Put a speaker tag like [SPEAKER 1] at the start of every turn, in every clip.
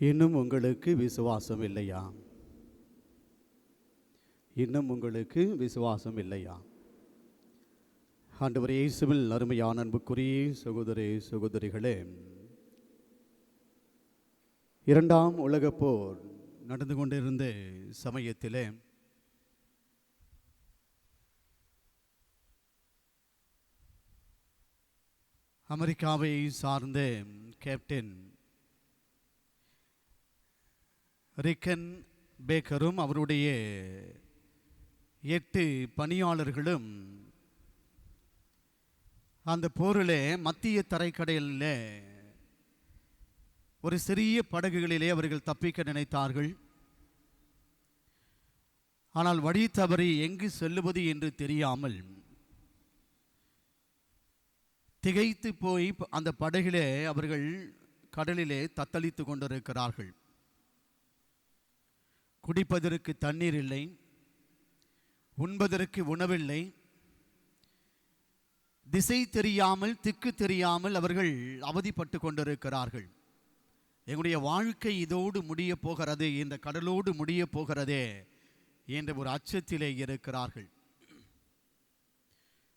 [SPEAKER 1] இன்னும் உங்களுக்கு விசுவாசம் இல்லையா இன்னும் உங்களுக்கு விசுவாசம் இல்லையா ஆண்டவர் இயேசுவில் அருமையான அன்புக்குரிய சகோதரி சகோதரிகளே இரண்டாம் உலகப்போர் நடந்து கொண்டிருந்த சமயத்திலே அமெரிக்காவை சார்ந்த கேப்டன் ரிக்கன் பேக்கரும் அவருடைய எட்டு பணியாளர்களும் அந்த போரில் மத்திய தரைக்கடலில் ஒரு சிறிய படகுகளிலே அவர்கள் தப்பிக்க நினைத்தார்கள். ஆனால் வழி தவறி எங்கு செல்லுவது என்று தெரியாமல் திகைத்து போய் அந்த படகிலே அவர்கள் கடலிலே தத்தளித்து கொண்டிருக்கிறார்கள். குடிப்பதற்கு தண்ணீர் இல்லை உண்பதற்கு உணவில்லை. திசை தெரியாமல் திக்கு தெரியாமல் அவர்கள் அவதிப்பட்டு கொண்டிருக்கிறார்கள். எங்களுடைய வாழ்க்கை இதோடு முடிய போகிறது இந்த கடலோடு முடிய போகிறதே என்ற ஒரு அச்சத்திலே இருக்கிறார்கள்.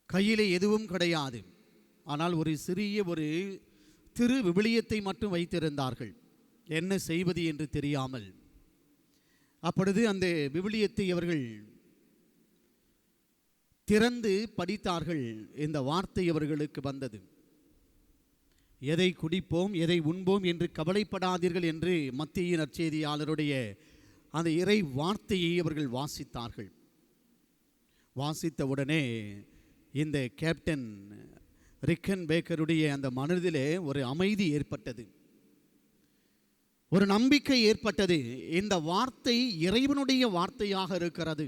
[SPEAKER 1] கையிலே எதுவும் கிடையாது. ஆனால் ஒரு சிறிய ஒரு திரு விவிலியத்தை மட்டும் வைத்திருந்தார்கள். என்ன செய்வது என்று தெரியாமல். அப்பொழுது அந்த விவிலியத்தை அவர்கள் திறந்து படித்தார்கள் இந்த வார்த்தை அவர்களுக்கு வந்தது. எதை குடிப்போம் எதை உண்போம் என்று கவலைப்படாதீர்கள் என்று மத்திய நற்செய்தியாளருடைய அந்த இறை வார்த்தையை அவர்கள் வாசித்தார்கள். வாசித்த உடனே இந்த கேப்டன் ரிக்கன் பேக்கருடைய அந்த மனதிலே ஒரு அமைதி ஏற்பட்டது. ஒரு நம்பிக்கை ஏற்பட்டது. இந்த வார்த்தை இறைவனுடைய வார்த்தையாக இருக்கிறது.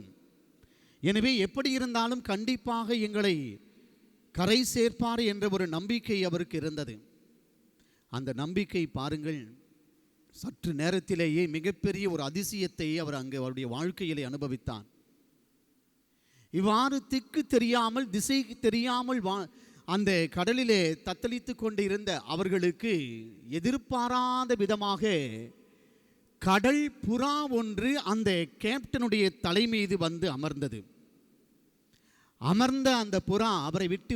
[SPEAKER 1] எனவே எப்படி இருந்தாலும் கண்டிப்பாக எங்களை கரை சேர்ப்பார் என்ற ஒரு நம்பிக்கை அவருக்கு இருந்தது. அந்த நம்பிக்கை பாருங்கள் சற்று நேரத்திலேயே மிகப்பெரிய ஒரு அதிசயத்தை அவர் அங்கு அவருடைய வாழ்க்கையிலே அனுபவித்தார். இவ்வாறு திக்கு தெரியாமல் திசை தெரியாமல் வா அந்த கடலிலே தத்தளித்து கொண்டிருந்த அவர்களுக்கு எதிர்பாராத விதமாக கடல் புறா ஒன்று அந்த கேப்டனுடைய தலை மீது வந்து அமர்ந்தது. அமர்ந்த அந்த புறா அவரை விட்டு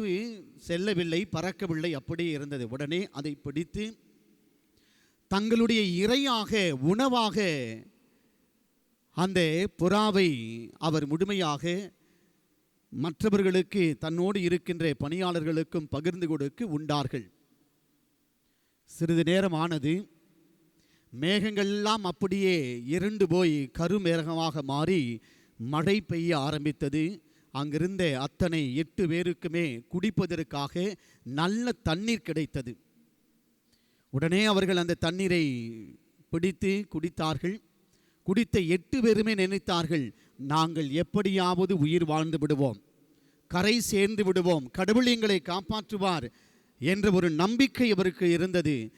[SPEAKER 1] செல்லவில்லை பறக்கவில்லை அப்படியே இருந்தது. உடனே அதை பிடித்து தங்களுடைய இரையாக உணவாக அந்த புறாவை அவர் முழுமையாக மற்றவர்களுக்கு தன்னோடு இருக்கின்ற பணியாளர்களுக்கும் பகிர்ந்து கொடுக்க உண்டார்கள். சிறிது நேரம் ஆனது மேகங்கள்லாம் அப்படியே இருண்டு போய் கருமேகமாக மாறி மழை பெய்ய ஆரம்பித்தது. அங்கிருந்த அத்தனை எட்டு பேருக்குமே குடிப்பதற்காக நல்ல தண்ணீர் கிடைத்தது. உடனே அவர்கள் அந்த தண்ணீரை பிடித்து குடித்தார்கள். குடித்த எட்டு பேருமே நினைத்தார்கள் நாங்கள் எப்படியாவது உயிர் வாழ்ந்து விடுவோம். கரை சேர்ந்து விடுவோம். கடவுள் எங்களை காப்பாற்றுவார் என்ற ஒரு நம்பிக்கை அவருக்கு இருந்தது.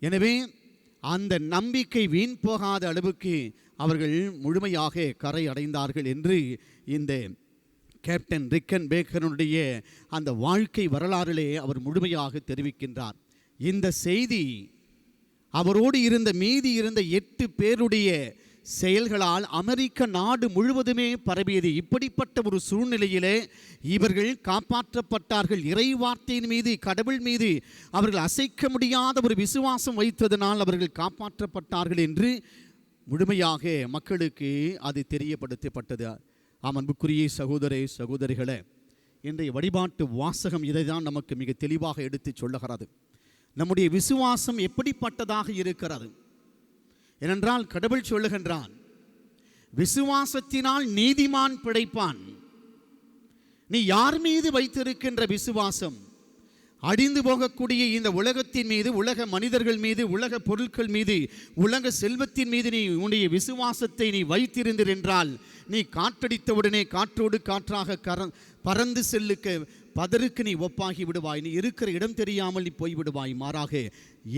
[SPEAKER 1] எனவே அந்த நம்பிக்கை வீண் போகாத அளவுக்கு அவர்கள் முழுமையாக கரை அடைந்தார்கள் என்று இந்த கேப்டன் ரிக்கன் பேக்கனுடைய அந்த வாழ்க்கை வரலாறிலே அவர் முழுமையாக தெரிவிக்கின்றார். இந்த செய்தி அவரோடு இருந்த மீதி இருந்த எட்டு பேருடைய செயல்களால் அமெரிக்க நாடு முழுவதுமே பரவியது. இப்படிப்பட்ட ஒரு சூழ்நிலையிலே இவர்கள் காப்பாற்றப்பட்டார்கள். இறை வார்த்தையின் மீது கடவுள் மீது அவர்கள் அசைக்க முடியாத ஒரு விசுவாசம் வைத்ததனால் அவர்கள் காப்பாற்றப்பட்டார்கள் என்று முழுமையாக மக்களுக்கு அது தெரியப்படுத்தப்பட்டது. அமன்புக்குரிய அன்புக்குரிய சகோதரே சகோதரிகளே இன்றைய வழிபாட்டு வாசகம் இதை தான் நமக்கு மிக தெளிவாக எடுத்துச் சொல்லுகிறது. நம்முடைய விசுவாசம் எப்படிப்பட்டதாக இருக்கிறது? ஏனென்றால் கடவுள் சொல்லுகின்றான் விசுவாசத்தினால் நீதிமான் பிழைப்பான். நீ யார் மீது வைத்திருக்கின்ற விசுவாசம்? அடிந்து போகக்கூடிய இந்த உலகத்தின் மீது உலக மனிதர்கள் மீது உலக பொருட்கள் மீது உலக செல்வத்தின் மீது நீ உன்னுடைய விசுவாசத்தை நீ வைத்திருந்தீர் என்றால் நீ காற்றடித்தவுடனே காற்றோடு காற்றாக கர பறந்து செல்லுக்க பதருக்கு நீ ஒப்பாகி விடுவாய். நீ இருக்கிற இடம் தெரியாமல் நீ போய்விடுவாய் மாறாக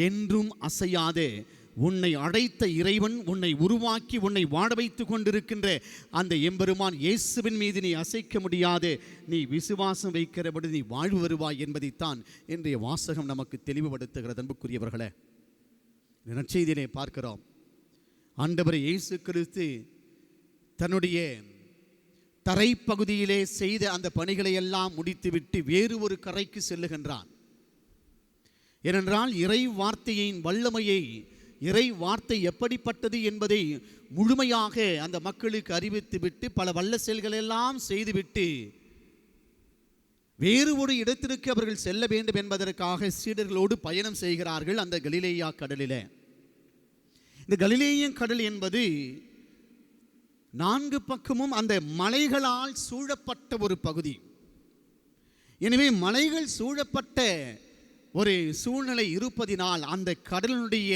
[SPEAKER 1] என்றும் அசையாதே. உன்னை அழைத்த இறைவன் உன்னை உருவாக்கி உன்னை வாட வைத்து கொண்டிருக்கின்ற அந்த எம்பெருமான் இயேசுவின் மீது நீ அசைக்க முடியாது நீ விசுவாசம் வைக்கிறபடி நீ வாழ்வு வருவாய் என்பதைத்தான் இன்றைய வாசகம் நமக்கு தெளிவுபடுத்துகிறது. அன்புக்குரியவர்களே இந்த நற்செய்தியிலே பார்க்கிறோம். ஆண்டவர் இயேசு கிறிஸ்து தன்னுடைய தரைப்பகுதியிலே செய்த அந்த பணிகளை எல்லாம் முடித்துவிட்டு வேறு ஒரு கரைக்கு செல்லுகின்றான் ஏனென்றால் இறை வார்த்தையின் வல்லமையை இறை வார்த்தை எப்படிப்பட்டது என்பதை முழுமையாக அந்த மக்களுக்கு அறிவித்துவிட்டு பல வல்ல செயல்களெல்லாம் செய்துவிட்டு வேறு ஒரு இடத்திற்கு அவர்கள் செல்ல வேண்டும் என்பதற்காக சீடர்களோடு பயணம் செய்கிறார்கள் அந்த கலிலேயா கடலில். இந்த கலிலேயன் கடல் என்பது நான்கு பக்கமும் அந்த மலைகளால் சூழப்பட்ட ஒரு பகுதி. எனவே மலைகள் சூழப்பட்ட ஒரு சூழ்நிலை இருப்பதினால் அந்த கடலினுடைய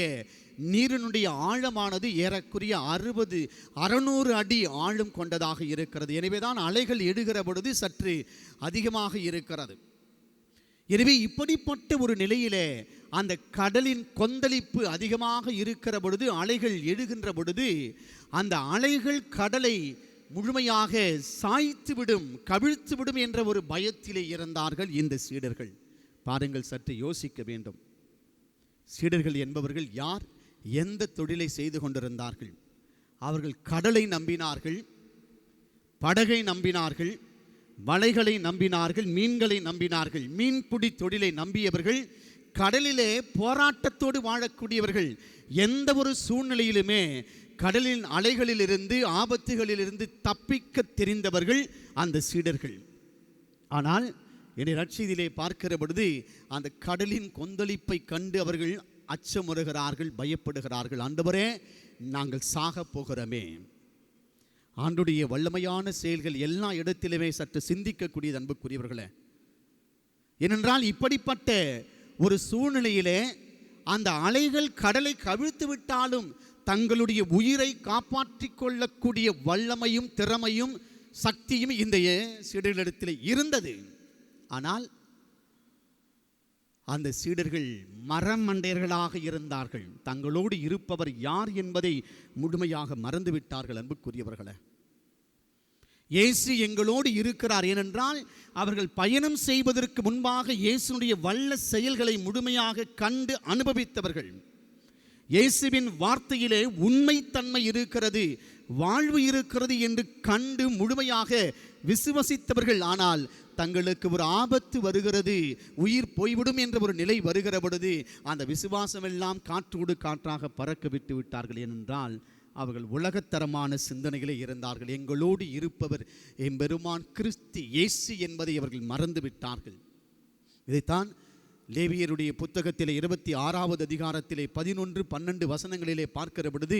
[SPEAKER 1] நீரினுடைய ஆழமானது ஏறக்குரிய அறுபது அறநூறு அடி ஆழம் கொண்டதாக இருக்கிறது. எனவேதான் அலைகள் எடுகிற பொழுது சற்று அதிகமாக இருக்கிறது. எனவே இப்படிப்பட்ட ஒரு நிலையிலே அந்த கடலின் கொந்தளிப்பு அதிகமாக இருக்கிற பொழுது அலைகள் எழுகின்ற பொழுது அந்த அலைகள் கடலை முழுமையாக சாய்த்துவிடும் கவிழ்த்துவிடும் என்ற ஒரு பயத்திலே இருந்தார்கள் இந்த சீடர்கள். பாருங்கள் சற்று யோசிக்க வேண்டும். சீடர்கள் என்பவர்கள் யார்? எந்த தொழிலை செய்து கொண்டிருந்தார்கள்? அவர்கள் கடலை நம்பினார்கள் படகை நம்பினார்கள் வலைகளை நம்பினார்கள் மீன்களை நம்பினார்கள். மீன்பிடி தொழிலை நம்பியவர்கள் கடலிலே போராட்டத்தோடு வாழக்கூடியவர்கள். எந்த ஒரு சூழ்நிலையிலுமே கடலின் அலைகளிலிருந்து ஆபத்துகளிலிருந்து தப்பிக்க தெரிந்தவர்கள் அந்த சீடர்கள். ஆனால் என்னை ரட்சிதிலே பார்க்கிற பொழுது அந்த கடலின் கொந்தளிப்பை கண்டு அவர்கள் அச்சமுறுகிறார்கள் பயப்படுகிறார்கள். ஆண்டவரே நாங்கள் சாகப் போகிறோமே. ஆண்டுடைய வல்லமையான செயல்கள் எல்லா இடத்திலுமே சற்று சிந்திக்கக்கூடியது அன்புக்குரியவர்களே ஏனென்றால் இப்படிப்பட்ட ஒரு சூழ்நிலையிலே அந்த அலைகள் கடலை கவிழ்த்து விட்டாலும் தங்களுடைய உயிரை காப்பாற்றி கொள்ளக்கூடிய வல்லமையும் திறமையும் சக்தியும் இந்த சிடலிடத்தில் இருந்தது. ஆனால் அந்த சீடர்கள் மரமண்டையர்களாக இருந்தார்கள். தங்களோடு இருப்பவர் யார் என்பதை முழுமையாக மறந்துவிட்டார்கள் அன்புக்குரியவர்களை. இயேசு எங்களோடு இருக்கிறார். ஏனென்றால் அவர்கள் பயணம் செய்வதற்கு முன்பாக இயேசுனுடைய வல்ல செயல்களை முழுமையாக கண்டு அனுபவித்தவர்கள். இயேசுவின் வார்த்தையிலே உண்மைத்தன்மை இருக்கிறது வாழ்வு இருக்கிறது என்று கண்டு முழுமையாக விசுவசித்தவர்கள். ஆனால் தங்களுக்கு ஒரு ஆபத்து வருகிறது உயிர் போய்விடும் என்ற ஒரு நிலை வருகிற பொழுது அந்த விசுவாசம் எல்லாம் காற்றோடு காற்றாக பறக்க விட்டு விட்டார்கள் ஏனென்றால் அவர்கள் உலகத்தரமான சிந்தனைகளே இருந்தார்கள். எங்களோடு இருப்பவர் எம்பெருமான் கிறிஸ்து இயேசு என்பதை அவர்கள் மறந்து விட்டார்கள். இதைத்தான் லேவியருடைய புத்தகத்திலே இருபத்தி ஆறாவது அதிகாரத்திலே பதினொன்று பன்னெண்டு வசனங்களிலே பார்க்கிற பொழுது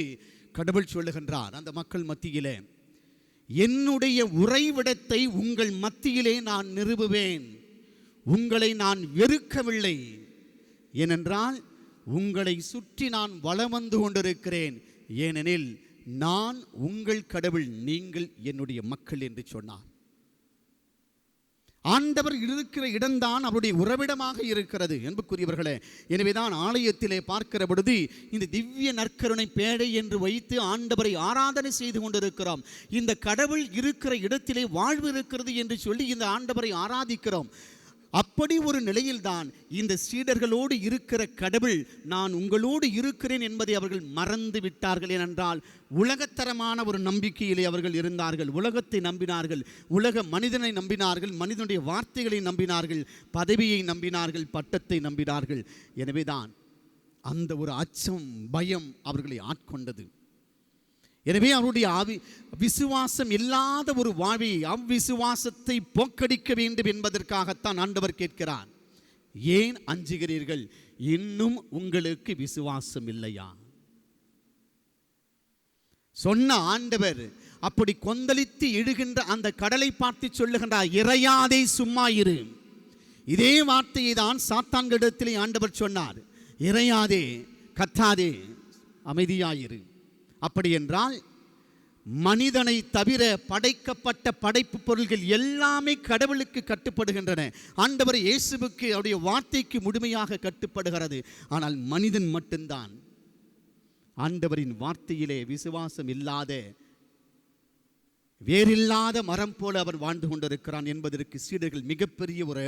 [SPEAKER 1] கடவுள் சொல்லுகின்றார். அந்த மக்கள் மத்தியிலே என்னுடைய உறைவிடத்தை உங்கள் மத்தியிலே நான் நிறுவுவேன். உங்களை நான் வெறுக்கவில்லை. ஏனென்றால் உங்களை சுற்றி நான் வளம் வந்து கொண்டிருக்கிறேன். ஏனெனில் நான் உங்கள் கடவுள் நீங்கள் என்னுடைய மக்கள் என்று சொன்னார். ஆண்டவர் இருக்கிற இடம்தான் அவருடைய உறவிடமாக இருக்கிறது என்புக்குரியவர்களே எனவேதான் ஆலயத்திலே பார்க்கிற பொழுது இந்த திவ்ய நற்கருணை பேழை என்று வைத்து ஆண்டவரை ஆராதனை செய்து கொண்டிருக்கிறோம். இந்த கடவுள் இருக்கிற இடத்திலே வாழ்வு இருக்கிறது என்று சொல்லி இந்த ஆண்டவரை ஆராதிக்கிறோம். அப்படி ஒரு நிலையில்தான் இந்த சீடர்களோடு இருக்கிற கடவுள் நான் உங்களோடு இருக்கிறேன் என்பதை அவர்கள் மறந்து விட்டார்கள் ஏனென்றால் உலகத்தரமான ஒரு நம்பிக்கையிலே அவர்கள் இருந்தார்கள். உலகத்தை நம்பினார்கள் உலக மனிதனை நம்பினார்கள் மனிதனுடைய வார்த்தைகளை நம்பினார்கள் பதவியை நம்பினார்கள் பட்டத்தை நம்பினார்கள். எனவேதான் அந்த ஒரு அச்சம் பயம் அவர்களை ஆட்கொண்டது. எனவே அவருடைய ஆவி விசுவாசம் இல்லாத ஒரு வாழ்வை அவ்விசுவாசத்தை போக்கடிக்க வேண்டும் என்பதற்காகத்தான் ஆண்டவர் கேட்கிறார். ஏன் அஞ்சுகிறீர்கள்? இன்னும் உங்களுக்கு விசுவாசம் இல்லையா? சொன்ன ஆண்டவர் அப்படி கொந்தளித்து எழுகின்ற அந்த கடலை பார்த்து சொல்லுகின்றார் இறையாதே சும்மா இரு. இதே வார்த்தையை தான் சாத்தான்களிடத்திலே ஆண்டவர் சொன்னார் இறையாதே கத்தாதே அமைதியாயிரு. அப்படி என்றால் மனிதனை தவிர படைக்கப்பட்ட படைப்பு பொருள்கள் எல்லாமே கடவுளுக்கு கட்டுப்படுகின்றன. ஆண்டவர் இயேசுவுக்கு அவருடைய வார்த்தைக்கு முழுமையாக கட்டுப்படுகிறது. ஆனால் மனிதன் மட்டும்தான். ஆண்டவரின் வார்த்தையிலே விசுவாசம் இல்லாத வேறில்லாத மரம் போல அவர் வாழ்ந்து கொண்டிருக்கிறான் என்பதற்கு சீடர்கள் மிகப்பெரிய ஒரு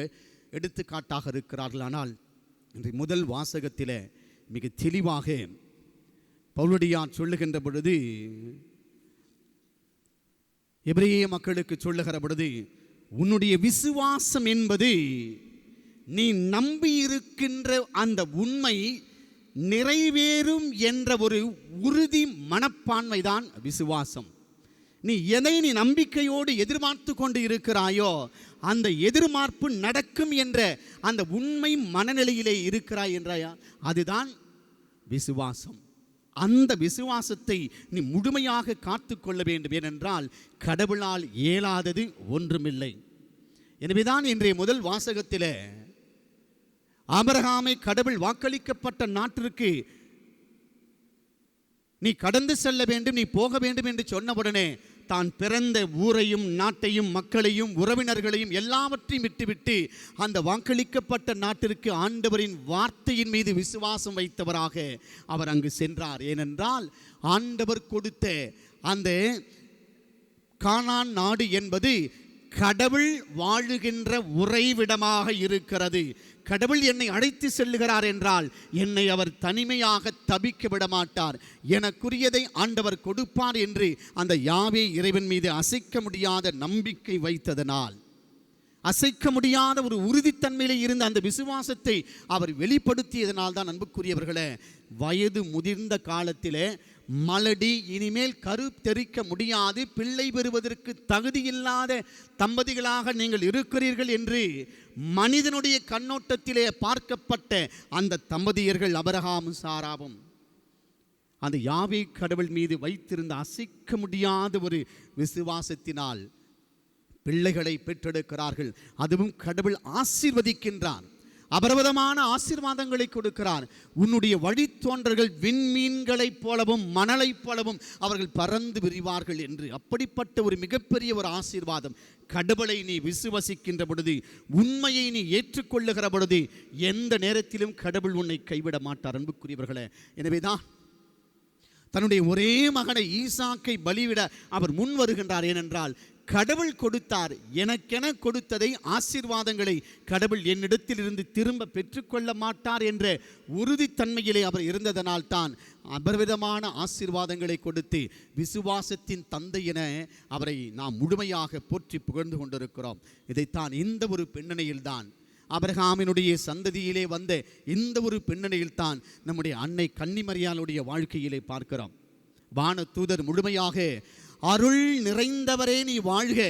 [SPEAKER 1] எடுத்துக்காட்டாக இருக்கிறார்கள். ஆனால் இன்று முதல் வாசகத்திலே மிக தெளிவாக பவுலடியான் சொல்லுகின்ற பொழுது எபிரேய மக்களுக்கு சொல்லுகிற பொழுது உன்னுடைய விசுவாசம் என்பது நீ நம்பி இருக்கின்ற அந்த உண்மை நிறைவேறும் என்ற ஒரு உறுதி மனப்பான்மைதான் விசுவாசம். நீ எதை நீ நம்பிக்கையோடு எதிர்பார்த்து கொண்டு இருக்கிறாயோ அந்த எதிர்பார்ப்பு நடக்கும் என்ற அந்த உண்மை மனநிலையிலே இருக்கிறாய் என்றாயா? அதுதான் விசுவாசம். அந்த விசுவாசத்தை நீ முழுமையாக காத்து கொள்ள வேண்டும். ஏனென்றால் கடவுளால் இயலாதது ஒன்றுமில்லை. எனவேதான் இன்றைய முதல் வாசகத்திலே ஆபரகாமை கடவுள் வாக்களிக்கப்பட்ட நாட்டிற்கு நீ கடந்து செல்ல வேண்டும் நீ போக வேண்டும் என்று சொன்னவுடனே தான் பிறந்த ஊரையும் நாட்டையும் மக்களையும் உறவினர்களையும் எல்லாவற்றையும் விட்டுவிட்டு அந்த வாக்களிக்கப்பட்ட நாட்டிற்கு ஆண்டவரின் வார்த்தையின் மீது விசுவாசம் வைத்தவராக அவர் அங்கு சென்றார். ஏனென்றால் ஆண்டவர் கொடுத்த அந்த கானான் நாடு என்பது கடவுள் வாழுகின்ற உறைவிடமாக இருக்கிறது. கடவுள் என்னை அழைத்து செல்லுகிறார் என்றால் என்னை அவர் தனிமையாக தபிக்க விட மாட்டார் எனக்குரியதை ஆண்டவர் கொடுப்பார் என்று அந்த யாவே இறைவன் மீது அசைக்க முடியாத நம்பிக்கை வைத்ததனால். அசைக்க முடியாத ஒரு உறுதித்தன்மையிலே இருந்த அந்த விசுவாசத்தை அவர் வெளிப்படுத்தியதனால் தான் அன்புக்குரியவர்களே வயது முதிர்ந்த காலத்திலே மலடி இனிமேல் கரு தெரிக்க முடியாது பிள்ளை பெறுவதற்கு தகுதியில்லாத தம்பதிகளாக நீங்கள் இருக்கிறீர்கள் என்று மனிதனுடைய கண்ணோட்டத்திலே பார்க்கப்பட்ட அந்த தம்பதியர்கள் அபரகாமும் சாராவும். அந்த யாவை கடவுள் மீது வைத்திருந்த அசைக்க முடியாத ஒரு விசுவாசத்தினால் பிள்ளைகளை பெற்றெடுக்கிறார்கள். அதுவும் கடவுள் ஆசீர்வதிக்கின்றார். அபரவிதமான ஆசீர்வாதங்களை கொடுக்கிறார். உன்னுடைய வழித்தோன்றர்கள் விண்மீன்களைப் போலவும் மணலைப் போலவும் அவர்கள் பறந்து விரிவார்கள் என்று. அப்படிப்பட்ட ஒரு மிகப்பெரிய ஒரு ஆசீர்வாதம். கடவுளை நீ விசுவசிக்கின்ற பொழுது உண்மையை நீ ஏற்றுக்கொள்ளுகிற பொழுது எந்த நேரத்திலும் கடவுள் உன்னை கைவிட மாட்டார். அன்புக்குரியவர்களே எனவேதான் தன்னுடைய ஒரே மகனை ஈசாக்கை பலிவிட அவர் முன் வருகின்றார் ஏனென்றால் கடவுள் கொடுத்தார். எனக்கென கொடுத்ததை ஆசீர்வாதங்களை கடவுள் என்னிடத்திலிருந்து திரும்ப பெற்றுக்கொள்ள மாட்டார் என்ற உறுதித்தன்மையிலே அவர் இருந்ததனால் தான் அபர்விதமான ஆசீர்வாதங்களை கொடுத்து விசுவாசத்தின் தந்தை என அவரை நாம் முழுமையாக போற்றி புகழ்ந்து கொண்டிருக்கிறோம். இதைத்தான் இந்த ஒரு பின்னணியில்தான் அபிரகாமினுடைய சந்ததியிலே வந்த இந்த ஒரு பின்னணியில்தான் நம்முடைய அன்னை கன்னிமரியாளுடைய வாழ்க்கையிலே பார்க்கிறோம். வான தூதர் முழுமையாக அருள் நிறைந்தவரே நீ வாழ்க.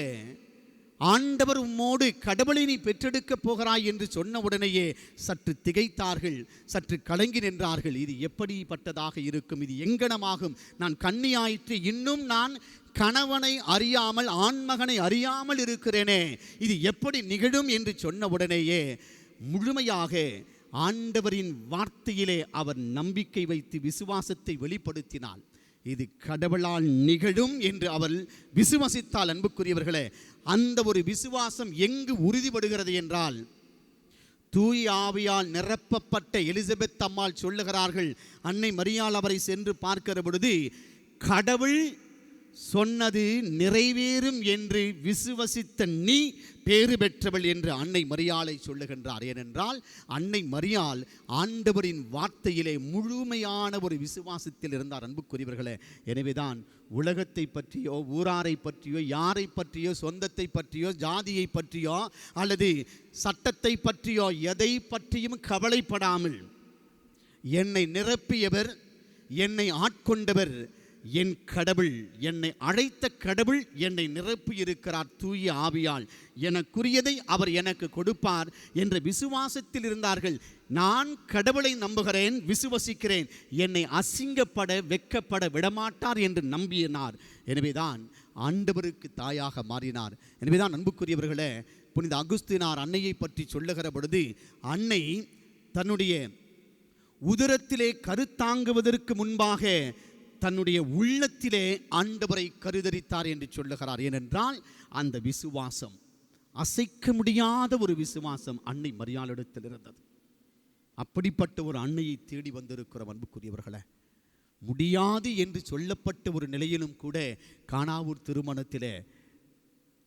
[SPEAKER 1] ஆண்டவர் உம்மோடு கடவுளை நீ பெற்றெடுக்கப் போகிறாய் என்று சொன்ன உடனேயே சற்று திகைத்தார்கள் சற்று கலங்கி நின்றார்கள். இது எப்படிப்பட்டதாக இருக்கும்? இது எங்கனமாகும்? நான் கண்ணியாயிற்று இன்னும் நான் கணவனை அறியாமல் ஆண்மகனை அறியாமல் இருக்கிறேனே. இது எப்படி நிகழும் என்று சொன்ன உடனேயே முழுமையாக ஆண்டவரின் வார்த்தையிலே அவர் நம்பிக்கை வைத்து விசுவாசத்தை வெளிப்படுத்தினாள் இது கடவுளால் நிகழும் என்று அவள் விசுவாசித்தால் அன்புக்குரியவர்களே அந்த ஒரு விசுவாசம் எங்கு உறுதிப்படுகிறது என்றால் தூய் ஆவியால் நிரப்பப்பட்ட எலிசபெத் அம்மாள் சொல்லுகிறார்கள் அன்னை மரியாள் அவரை சென்று பார்க்கிற பொழுது கடவுள் சொன்னது நிறைவேறும் என்று விசுவசித்த நீ பேறு பெற்றவள் என்று அன்னை மரியாளை சொல்லுகின்றார். ஏனென்றால் அன்னை மரியாள் ஆண்டவரின் வார்த்தையிலே முழுமையான ஒரு விசுவாசத்தில் இருந்தார். அன்புக்குரியவர்களே எனவேதான் உலகத்தை பற்றியோ ஊராரை பற்றியோ யாரை பற்றியோ சொந்தத்தை பற்றியோ ஜாதியை பற்றியோ அல்லது சட்டத்தை பற்றியோ எதை பற்றியும் கவலைப்படாமல் என்னை நிரப்பியவர் என்னை ஆட்கொண்டவர் என் கடவுள் என்னை அழைத்த கடவுள் என்னை நிரப்பி இருக்கிறார் தூய ஆவியால். எனக்குரியதை அவர் எனக்கு கொடுப்பார் என்ற விசுவாசத்தில் இருந்தார்கள். நான் கடவுளை நம்புகிறேன் விசுவசிக்கிறேன். என்னை அசிங்கப்பட வெக்கப்பட விடமாட்டார் என்று நம்பினார். எனவேதான் ஆண்டவருக்கு தாயாக மாறினார். எனவேதான் அன்புக்குரியவர்களே புனித அகுஸ்தினார் அன்னையை பற்றி சொல்லுகிற பொழுது அன்னை தன்னுடைய உதரத்திலே கருத்தாங்குவதற்கு முன்பாக தன்னுடைய உள்ளத்திலே ஆண்டவரை கருதரித்தார் என்று சொல்லுகிறார். ஏனென்றால் அந்த விசுவாசம் அசைக்க முடியாத ஒரு விசுவாசம் அன்னை மரியாளிடத்தில் இருந்தது. அப்படிப்பட்ட ஒரு அன்னையை தேடி வந்திருக்கிற அன்புக்குரியவர்களே முடியாது என்று சொல்லப்பட்ட ஒரு நிலையிலும் கூட காணாவூர் திருமணத்திலே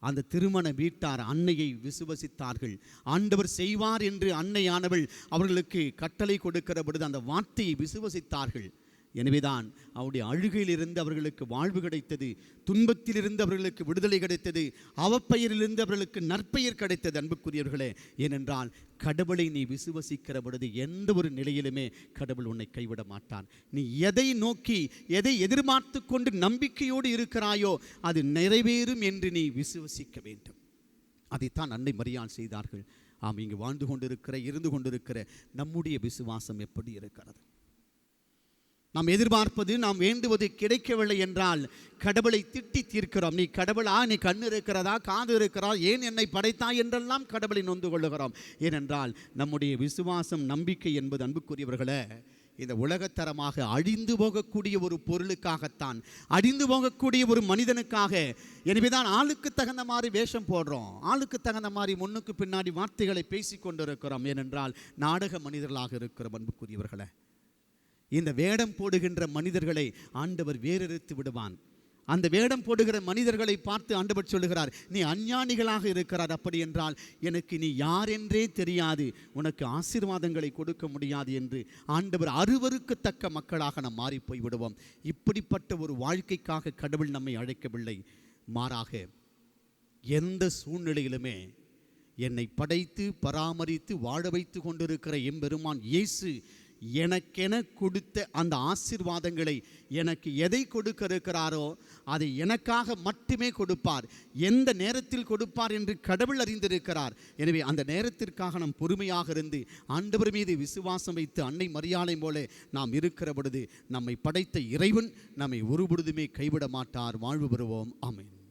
[SPEAKER 1] அந்த திருமண வீட்டார் அன்னையை விசுவசித்தார்கள். ஆண்டவர் செய்வார் என்று அன்னையானவள் அவர்களுக்கு கட்டளை கொடுக்கிற பொழுது அந்த வார்த்தையை விசுவசித்தார்கள். எனவேதான் அவருடைய அழுகையிலிருந்து அவர்களுக்கு வாழ்வு கிடைத்தது துன்பத்திலிருந்து அவர்களுக்கு விடுதலை கிடைத்தது அவப்பெயரிலிருந்து அவர்களுக்கு நற்பெயர் கிடைத்தது அன்புக்குரியவர்களே. ஏனென்றால் கடவுளை நீ விசுவசிக்கிற பொழுது எந்த ஒரு நிலையிலுமே கடவுள் உன்னை கைவிட மாட்டான். நீ எதை நோக்கி எதை எதிர்பார்த்து கொண்டு நம்பிக்கையோடு இருக்கிறாயோ அது நிறைவேறும் என்று நீ விசுவசிக்க வேண்டும். அதைத்தான் அன்னை மரியாள் செய்தார்கள். ஆம் இங்கு வாழ்ந்து கொண்டிருக்கிற இருந்து கொண்டிருக்கிற நம்முடைய விசுவாசம் எப்படி இருக்கிறது? நாம் எதிர்பார்ப்பது நாம் வேண்டுவது கிடைக்கவில்லை என்றால் கடவுளை திட்டி தீர்க்கிறோம். நீ கடவுளா? நீ கண்ணு இருக்கிறதா? காது இருக்கிறா ஏன் என்னை படைத்தாய்? என்றெல்லாம் கடவுளை நொந்து கொள்ளுகிறோம். ஏனென்றால் நம்முடைய விசுவாசம் நம்பிக்கை என்பது அன்புக்குரியவர்களே இந்த உலகத்தரமாக அழிந்து போகக்கூடிய ஒரு பொருளுக்காகத்தான் அழிந்து போகக்கூடிய ஒரு மனிதனுக்காக எனவேதான் ஆளுக்கு தகுந்த மாதிரி வேஷம் போடுறோம். ஆளுக்கு தகுந்த மாதிரி முன்னுக்கு பின்னாடி வார்த்தைகளை பேசி கொண்டிருக்கிறோம் ஏனென்றால் நாடக மனிதர்களாக இருக்கிறோம் அன்புக்குரியவர்களை. இந்த வேடம் போடுகின்ற மனிதர்களை ஆண்டவர் வேறறுத்து விடுவான். அந்த வேடம் போடுகிற மனிதர்களை பார்த்து ஆண்டவர் சொல்லுகிறார் நீ அஞ்ஞானிகளாக இருக்கிறார் அப்படி என்றால் எனக்கு நீ யார் என்றே தெரியாது. உனக்கு ஆசீர்வாதங்களை கொடுக்க முடியாது என்று ஆண்டவர் அருவருக்கத்தக்க மக்களாக நாம் மாறி போய் விடுவோம். இப்படிப்பட்ட ஒரு வாழ்க்கைக்காக கடவுள் நம்மை அழைக்கவில்லை. மாறாக எந்த சூழ்நிலையிலுமே என்னை படைத்து பராமரித்து வாழ வைத்து கொண்டிருக்கிற எம்பெருமான் இயேசு எனக்கென கொடுத்த அந்த ஆசீர்வாதங்களை எனக்கு எதை கொடுக்க இருக்கிறாரோ அதை எனக்காக மட்டுமே கொடுப்பார். எந்த நேரத்தில் கொடுப்பார் என்று கடவுள் அறிந்திருக்கிறார். எனவே அந்த நேரத்திற்காக நாம் பொறுமையாக இருந்து ஆண்டவர் மீது விசுவாசம் வைத்து அன்னை மரியாதை போல நாம் இருக்கிற பொழுது நம்மை படைத்த இறைவன் நம்மை ஒரு பொழுதுமே கைவிட மாட்டார் வாழ்வு பெறுவோம். ஆமென்.